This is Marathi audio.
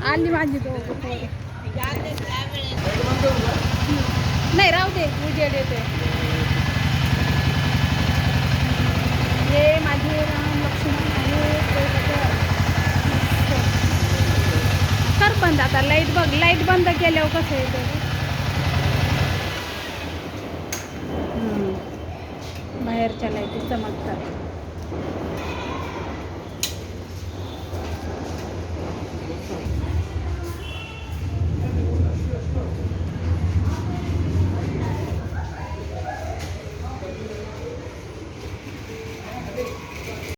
माझी दोघं नाही राहू दे उजेड येते हे माझे राम लक्ष्मण आहे कर बंद आता लाइट बघ लाइट बंद केल्यावर कसं येतं? बाहेरच्या लाईटी चमकतात